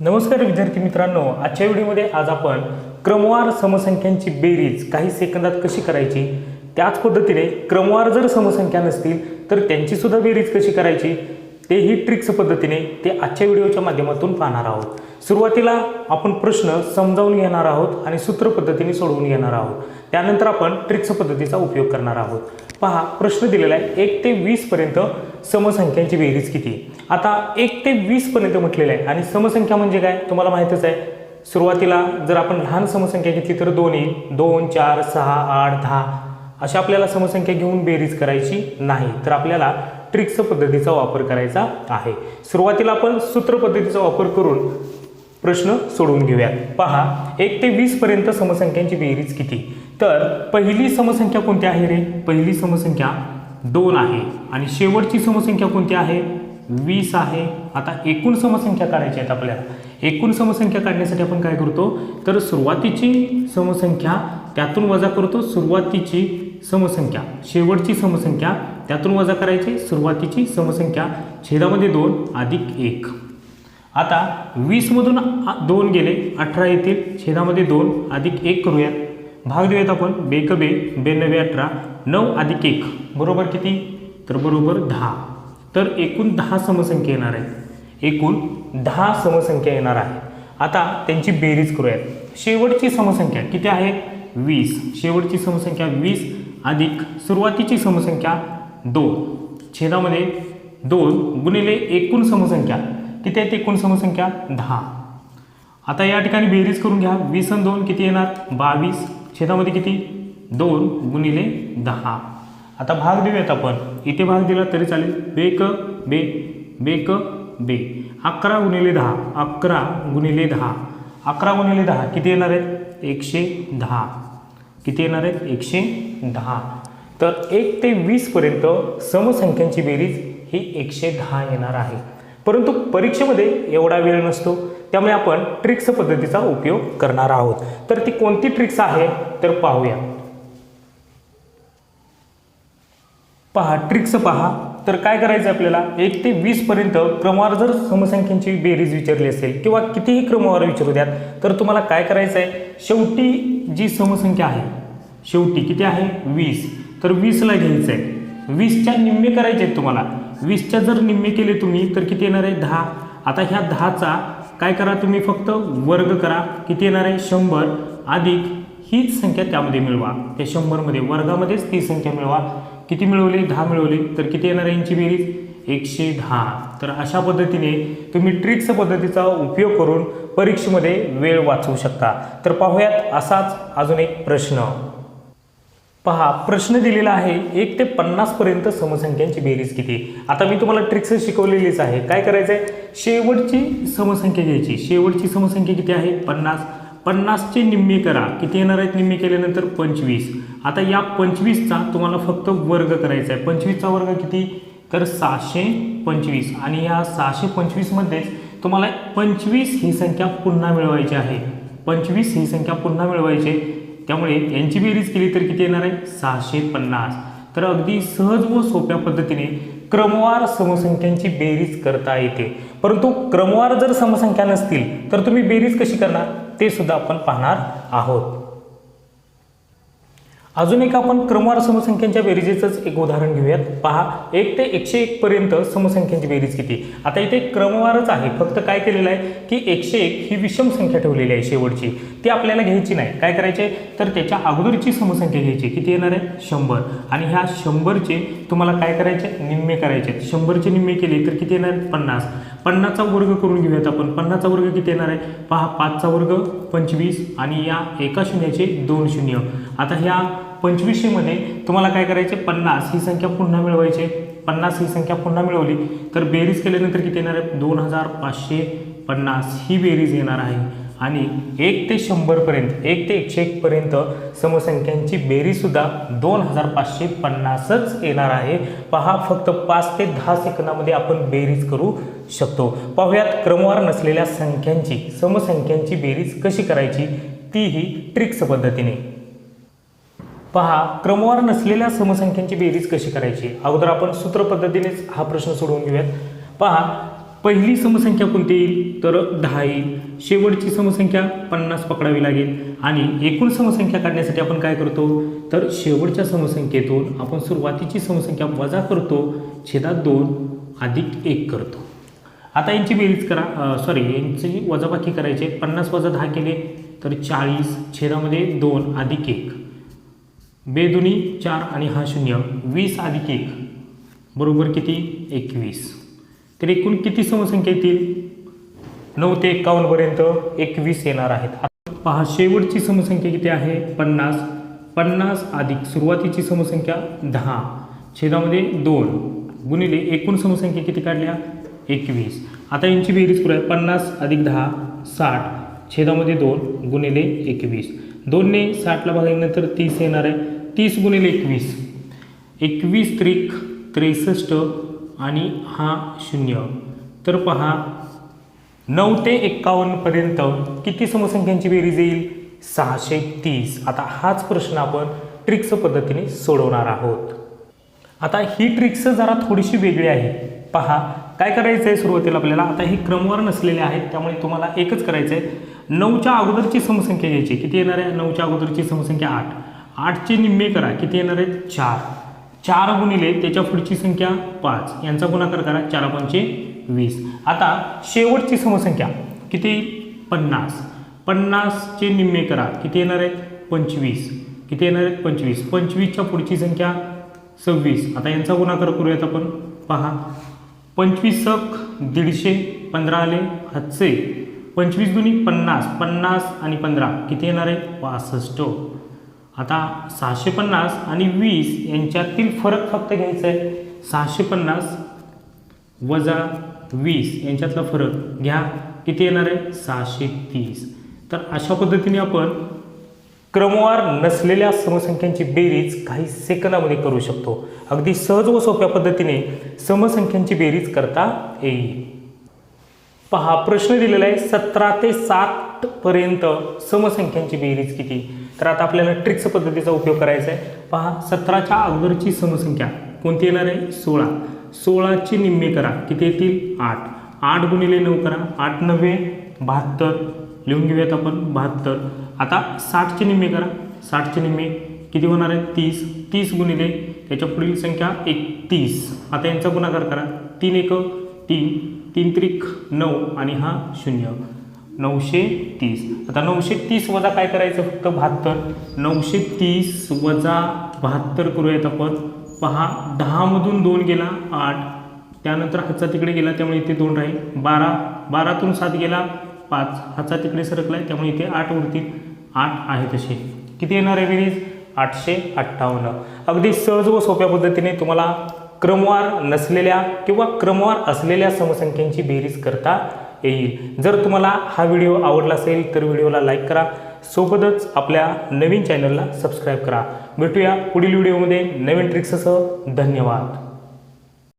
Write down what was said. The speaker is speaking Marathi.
नमस्कार विद्यार्थी मित्रांनो आजच्या व्हिडिओमध्ये आज आपण क्रमवार समसंख्यांची बेरीज काही सेकंदात कशी करायची? त्याच पद्धतीने क्रमवार जर समसंख्या नसतील तर त्यांची सुद्धा बेरीज कशी करायची? तेही ट्रिक्स पद्धतीने ते आजच्या व्हिडिओच्या माध्यमातून पाहणार आहोत. सुरुवातीला आपण प्रश्न समजावून घेणार आहोत आणि सूत्र पद्धतीने सोडवून घेणार आहोत. त्यानंतर आपण ट्रिक्स पद्धतीचा उपयोग करणार आहोत. पहा प्रश्न दिलेला आहे एक ते वीसपर्यंत समसंख्यांची बेरीज किती? आता एक ते वीसपर्यंत म्हटलेलं आहे आणि समसंख्या म्हणजे काय? तुम्हाला माहितच आहे सुरुवातीला जर आपण लहान समसंख्या घेतली तर दोन येईल. दोन चार सहा आठ दहा. अशा आपल्याला समसंख्या घेऊन बेरीज करायची नाही तर आपल्याला ट्रिक्स पद्धतीचा वापर करायचा आहे. सुरुवातीला आपण सूत्र पद्धतीचा वापर करून प्रश्न सोडवून घेऊयात. पहा एक ते वीसपर्यंत समसंख्यांची बेरीज किती? तर पहिली समसंख्या कोणती आहे रे? पहिली समसंख्या दोन आहे. आणि शेवटची समसंख्या कोणती आहे? वीस आहे. आता एकूण समसंख्या काढायची आहेत आपल्याला एकूण समसंख्या काढण्यासाठी आपण काय करतो? तर सुरुवातीची समसंख्या त्यातून वजा करतो सुरुवातीची समसंख्या. शेवटची समसंख्या त्यातून वजा करायची सुरुवातीची समसंख्या छेदामध्ये दोन अधिक एक. आता वीसमधून दोन गेले अठरा येतील. छेदामध्ये दोन अधिक एक करूयात भाग देऊयात आपण. बेक बे बेनवे अठरा नऊ अधिक एक. बरोबर किती? तर बरोबर दहा. तर एकूण दहा समसंख्या येणार आहे एकूण दहा समसंख्या येणार आहे. आता त्यांची बेरीज करूयात. शेवटची समसंख्या किती आहे? वीस. शेवटची समसंख्या वीस अधिक सुरुवातीची समसंख्या दोन. छेदामध्ये दोन गुणिले एकूण समसंख्या. किती आहेत एकूण समसंख्या? दहा. आता या ठिकाणी बेरीज करून घ्या. वीस आणि दोन किती येणार? बावीस. छेदामध्ये किती? दोन गुणिले दहा. आता भाग देऊयात आपण. इथे भाग दिला तरी चालेल. बेक बे बेक बे. अकरा गुणिले दहा. अकरा गुणिले दहा. अकरा गुणिले दहा. किती येणार आहेत? एकशे दहा. किती येणार आहेत? एकशे दहा. तर एक ते वीसपर्यंत समसंख्यांची बेरीज ही एकशे दहा येणार आहे. परंतु परीक्षेमध्ये एवढा वेळ नसतो. त्यामुळे आपण ट्रिक्स पद्धतीचा उपयोग करणार आहोत. तर ती कोणती ट्रिक्स आहे? तर पाहूया. पहा ट्रिक्स पहा. तर काय करायचं आपल्याला? एक ते वीस पर्यंत क्रमवार जर समसंख्यांची बेरीज विचारली असेल किंवा कितीही क्रमवार विचारू द्यात तर तुम्हाला काय करायचं आहे? शेवटी जी समसंख्या आहे शेवटी किती आहे? वीस. तर वीसला घ्यायचं आहे. वीसच्या निम्मे करायचे आहेत तुम्हाला. वीसच्या जर निम्मे केले तुम्ही तर किती येणार आहे? दहा. आता ह्या दहाचा काय करा तुम्ही फक्त? वर्ग करा. किती येणार आहे? शंभर. अधिक हीच संख्या त्यामध्ये मिळवा. त्या शंभरमध्ये वर्गामध्येच ती संख्या मिळवा. किती मिळवली? दहा मिळवली. तर किती येणार आहे? यांची बेरीज एकशे दहा. तर अशा पद्धतीने तुम्ही ट्रिक्स पद्धतीचा उपयोग करून परीक्षेमध्ये वेळ वाचवू शकता. तर पाहूयात असाच अजून एक प्रश्न. पहा प्रश्न दिलेला आहे एक ते पन्नासपर्यंत समसंख्यांची बेरीज किती? आता मी तुम्हाला ट्रिक्स शिकवलेलीच आहे. काय करायचं आहे शेवटची समसंख्या घ्यायची. शेवटची समसंख्या किती आहे? पन्नास. पन्नासचे निम्मे करा. किती येणार आहेत निम्मे केल्यानंतर? पंचवीस. आता या पंचवीसचा तुम्हाला फक्त वर्ग करायचा आहे पंचवीसचा वर्ग किती? तर सहाशे पंचवीस. आणि या सहाशे पंचवीसमध्येच तुम्हाला पंचवीस ही संख्या पुन्हा मिळवायची आहे. पंचवीस ही संख्या पुन्हा मिळवायची आहे. त्यामुळे यांची बेरीज केली तर किती येणार आहे? सहाशे पन्नास. तर अगदी सहज व सोप्या पद्धतीने क्रमवार समसंख्यांची बेरीज करता येते. परंतु क्रमवार जर समसंख्या नसतील तर तुम्ही बेरीज कशी करणार? ते सुद्धा आपण पाहणार आहोत. अजून एक आपण क्रमवार समसंख्यांच्या बेरीजेचंच एक उदाहरण घेऊयात. पहा एक ते एकशे एक पर्यंत समसंख्यांची बेरीज किती? आता इथे क्रमवारच आहे फक्त काय केलेलं आहे की एकशे एक ही विषम संख्या ठेवलेली आहे शेवटची. ती आपल्याला घ्यायची नाही. काय करायचे? तर त्याच्या अगोदरची समसंख्या घ्यायची. किती येणार आहे? शंभर. आणि ह्या शंभरचे तुम्हाला काय करायचे? निम्मे करायचे. शंभरचे निम्मे केले तर किती येणार पन्नास. पन्नासचा वर्ग करून घेऊयात आपण. पन्नासचा वर्ग किती येणार आहे? पहा पाचचा वर्ग पंचवीस आणि या एका शून्याचे दोन शून्य. आता ह्या पंचवीसशेमध्ये तुम्हाला काय करायचे? पन्नास ही संख्या पुन्हा मिळवायची. पन्नास ही संख्या पुन्हा मिळवली. तर बेरीज केल्यानंतर किती येणार आहे? दोन हजार पाचशे पन्नास ही बेरीज येणार आहे. आणि एक ते शंभरपर्यंत एक ते एकशे एकपर्यंत समसंख्यांची बेरीजसुद्धा दोन हजार पाचशे पन्नासच येणार आहे. पहा फक्त पाच ते दहा सेकंदामध्ये आपण बेरीज करू शकतो. पाहुयात क्रमवार नसलेल्या संख्यांची समसंख्यांची बेरीज कशी करायची? तीही ट्रिक्स पद्धतीने. पहा क्रमवार नसलेल्या समसंख्यांची बेरीज कशी करायची? अगोदर आपण सूत्र पद्धतीनेच हा प्रश्न सोडवून घेऊयात. पहा पहिली समसंख्या कोणती येईल? तर दहा येईल. शेवटची समसंख्या पन्नास पकडावी लागेल. आणि एकूण समसंख्या काढण्यासाठी आपण काय करतो? तर शेवटच्या समसंख्येतून आपण सुरुवातीची समसंख्या वजा करतो छेदात दोन अधिक एक करतो. आता यांची बेरीज करा. सॉरी यांची वजाबाकी करायची. पन्नास वजा दहा केले तर चाळीस. छेदामध्ये दोन अधिक एक. बेदुनी चार आणि हा शून्य वीस अधिक एक बरोबर किती? एकवीस. तर एकूण किती समसंख्या येतील? नऊ ते एकावन्नपर्यंत एकवीस येणार आहेत. पहा शेवटची समसंख्या किती आहे? पन्नास. पन्नास अधिक सुरुवातीची समसंख्या दहा. छेदामध्ये दोन. गुणिले एकूण समसंख्या किती काढल्या? एकवीस. आता यांची बेरीज करूया. पन्नास अधिक दहा साठ. छेदामध्ये दोन गुणिले एकवीस. दोनने साठला भागल्यानंतर तीस येणार आहे. तीस गुणिले एकवीस. एकवीस त्रिक त्रेसष्ट आणि हा शून्य. तर पहा नऊ ते एक्कावन्नपर्यंत किती समसंख्यांची बेरीज येईल? सहाशे तीस. आता हाच प्रश्न आपण ट्रिक्स पद्धतीने सोडवणार आहोत. आता ही ट्रिक्स जरा थोडीशी वेगळी आहे. पहा काय करायचं आहे सुरुवातीला आपल्याला? आता ही क्रमवार नसलेले आहेत त्यामुळे तुम्हाला एकच करायचं आहे नऊच्या अगोदरची समसंख्या घ्यायची. किती येणार आहे? नऊच्या अगोदरची समसंख्या आठ. आठचे निम्मे करा. किती येणार आहेत? चार. चार गुणिले त्याच्या पुढची संख्या पाच. यांचा गुणाकार करा. चार पंचे वीस. आता शेवटची समसंख्या. किती? पन्नास. पन्नासचे निम्मे करा. किती येणार आहेत? पंचवीस. किती येणार आहेत? पंचवीस. पंचवीसच्या पुढची संख्या सव्वीस. आता यांचा गुणाकार करूयात आपण. पहा. पंचवीस सक दीडशे पंधरा आले हातचे पंचवीस दुनी पन्नास पन्नास आणि पंधरा. किती येणार आहे? पासष्ट. आता सहाशे पन्नास आणि वीस यांच्यातील फरक फक्त घ्यायचा आहे. सहाशे पन्नास वजा वीस यांच्यातला फरक घ्या. किती येणार आहे? सहाशे तीस. तर अशा पद्धतीने आपण क्रमवार नसलेल्या समसंख्यांची बेरीज काही सेकंदामध्ये करू शकतो. अगदी सहज व सोप्या पद्धतीने समसंख्यांची बेरीज करता येईल. पहा प्रश्न दिलेला आहे सतरा ते साठ पर्यंत समसंख्यांची बेरीज किती? तर आता आपल्याला ट्रिक्स पद्धतीचा उपयोग करायचा आहे. पहा सतराच्या अगोदरची समसंख्या कोणती येणार आहे? सोळा. सोळाची निम्मे करा. किती येतील? आठ. आठ गुणिले नऊ करा. आठ नव्हे बहात्तर. लिहून घेऊयात आपण बहात्तर. आता साठचे निम्मे करा. साठचे निम्मे किती होणार आहे तीस. तीस गुणिले त्याच्या पुढील संख्या एकतीस. आता यांचा गुणाकार करा. तीन एक तीन. तीन त्रिक नऊ आणि हा शून्य. नऊशे तीस. आता नऊशे तीस वजा काय करायचं? फक्त बहात्तर. नऊशे तीस वजा बहात्तर करूयात आपण पहा दहामधून दोन गेला आठ. त्यानंतर हातचा तिकडे गेला त्यामुळे इथे दोन राहील. बारा. बारातून सात गेला पाच. हाचा तिकडे सरकला आहे त्यामुळे इथे आठ उरतील आठ आहे तसे किती येणार आहे बेरीज आठशे अठ्ठावन्न. अगदी सहज व सोप्या पद्धतीने तुम्हाला क्रमवार नसलेल्या किंवा क्रमवार असलेल्या समसंख्यांची बेरीज करता येईल. जर तुम्हाला हा व्हिडिओ आवडला असेल तर व्हिडिओला लाईक करा. सोबतच आपल्या नवीन चॅनलला सबस्क्राईब करा. भेटूया पुढील व्हिडिओमध्ये नवीन ट्रिक्ससह धन्यवाद.